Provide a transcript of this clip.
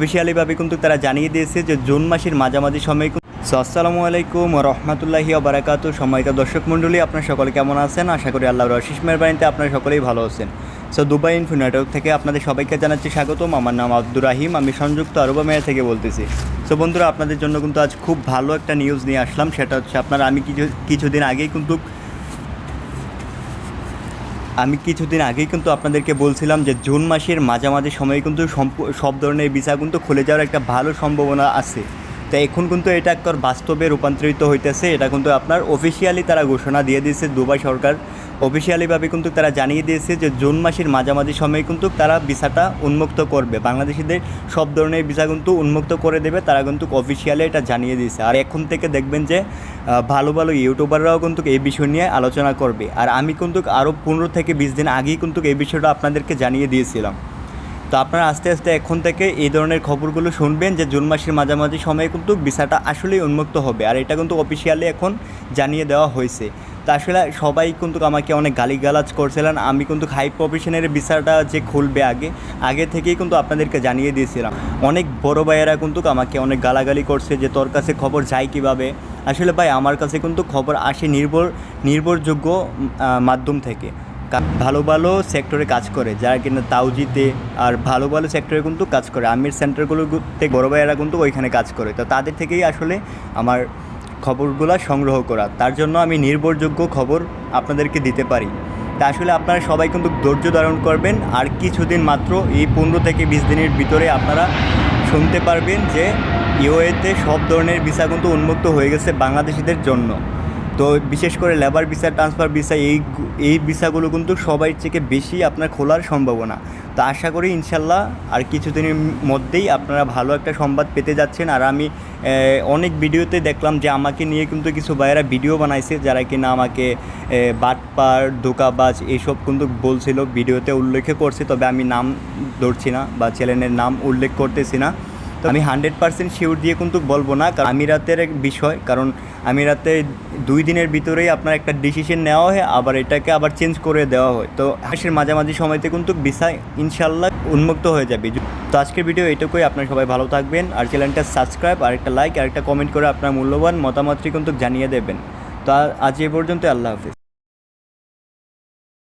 অফিসিয়ালিভাবে কিন্তু তারা জানিয়ে দিয়েছে যে জুন মাসের মাঝামাঝি সময় সো, আসসালামু আলাইকুম রহমতুল্লাহি বারাকাতু সম্মানিত দর্শক মণ্ডলী, আপনার সকলে কেমন আছেন? আশা করি আল্লাহর অশিস মেহরবানিতে আপনারা সকলেই ভালো আছেন। সো, দুবাই ইনফো নেটওয়ার্ক থেকে আপনাদের সবাইকে জানাচ্ছি স্বাগতম। আমার নাম আব্দুর রাহিম, আমি সংযুক্ত আরব মেয়া থেকে বলতেছি। সো, বন্ধুরা, আপনাদের জন্য কিন্তু আজ খুব ভালো একটা নিউজ নিয়ে আসলাম। সেটা হচ্ছে আপনারা, আমি কিছু কিছুদিন আগেই কিন্তু আমি কিছুদিন আগেই কিন্তু আপনাদেরকে বলছিলাম যে জুন মাসের মাঝামাঝি সময়ে কিন্তু সব ধরনের ভিসা কিন্তু খুলে যাওয়ার একটা ভালো সম্ভাবনা আছে। তো এখন কিন্তু এটা একবার বাস্তবে রূপান্তরিত হইতেছে। এটা কিন্তু আপনার অফিসিয়ালি তারা ঘোষণা দিয়ে দিয়েছে দুবাই সরকার। অফিসিয়ালিভাবে কিন্তু তারা জানিয়ে দিয়েছে যে জুন মাসের মাঝামাঝি সময়ে কিন্তু তারা ভিসাটা উন্মুক্ত করবে। বাংলাদেশিদের সব ধরনের ভিসা কিন্তু উন্মুক্ত করে দেবে, তারা কিন্তু অফিসিয়ালি এটা জানিয়ে দিয়েছে। আর এখন থেকে দেখবেন যে ভালো ভালো ইউটিউবাররাও কিন্তু এই বিষয় নিয়ে আলোচনা করবে। আর আমি কিন্তু আরও পনেরো থেকে বিশ দিন আগেই কিন্তু এই বিষয়টা আপনাদেরকে জানিয়ে দিয়েছিলাম। তো আপনারা আস্তে আস্তে এখন থেকে এই ধরনের খবরগুলো শুনবেন যে জুন মাসের মাঝামাঝি সময়ে কিন্তু ভিসাটা আসলেই উন্মুক্ত হবে। আর এটা কিন্তু অফিসিয়ালি এখন জানিয়ে দেওয়া হয়েছে। তা আসলে সবাই কিন্তু আমাকে অনেক গালিগালাজ করছিলেন আমি কিন্তু হাই প্রফেশনের ভিসাটা যে খুলবে আগে আগে থেকেই কিন্তু আপনাদেরকে জানিয়ে দিয়েছিলাম। অনেক বড় ভাইয়েরা কিন্তু আমাকে অনেক গালাগালি করছে যে, তোর কাছে খবর যায় কীভাবে? আসলে ভাই, আমার কাছে কিন্তু খবর আসে নির্ভর, নির্ভরযোগ্য মাধ্যম থেকে। ভালো ভালো সেক্টরে কাজ করে, যারা কিনা তাওজিতে আর ভালো ভালো সেক্টরে কিন্তু কাজ করে। আমির সেন্টারগুলোতে বড় ভাইয়েরা কিন্তু ওইখানে কাজ করে। তো তাদের থেকেই আসলে আমার খবরগুলো সংগ্রহ করা। তার জন্য আমি নির্ভরযোগ্য খবর আপনাদেরকে দিতে পারি। তা আসলে আপনারা সবাই কিন্তু ধৈর্য ধারণ করবেন আর কিছুদিন মাত্র এই পনেরো থেকে বিশ দিনের ভিতরে আপনারা শুনতে পারবেন যে ইউএতে সব ধরনের ভিসা কিন্তু উন্মুক্ত হয়ে গেছে বাংলাদেশিদের জন্য। তো বিশেষ করে লেবার ভিসা ট্রান্সফার ভিসা এই এই ভিসাগুলো কিন্তু সবাই থেকে বেশি আপনার খোলার সম্ভাবনা। তো আশা করি ইনশাল্লাহ আর কিছুদিনের মধ্যেই আপনারা ভালো একটা সংবাদ পেতে যাচ্ছেন। আর আমি অনেক ভিডিওতে দেখলাম যে আমাকে নিয়ে কিন্তু কিছু ভাইয়েরা ভিডিও বানাইছে যারা কিনা আমাকে আহ, বাটপার ধোকাবাজ এইসব কিন্তু বলছিল ভিডিওতে উল্লেখ করছে তবে আমি নাম ধরছি না বা চ্যানেলের নাম উল্লেখ করতেছি না। আমি হান্ড্রেড পার্সেন্ট শিওর দিয়ে কিন্তু বলব না, কারণ আমিরাতের এক বিষয়, কারণ আমিরাতে দুই দিনের ভিতরেই আপনার একটা ডিসিশন নেওয়া হয়, আবার এটাকে আবার চেঞ্জ করে দেওয়া হয়। তো হাসির মাঝামাঝি সময়তে কিন্তু ভিসা ইনশাল্লাহ উন্মুক্ত হয়ে যাবে। তো আজকের ভিডিও এটুকুই, আপনার সবাই ভালো থাকবেন, আর চ্যানেলটা সাবস্ক্রাইব আর একটা লাইক আর একটা কমেন্ট করে আপনার মূল্যবান মতামতটি কিন্তু জানিয়ে দেবেন। তো আজ এ পর্যন্ত আল্লাহ হাফিজ।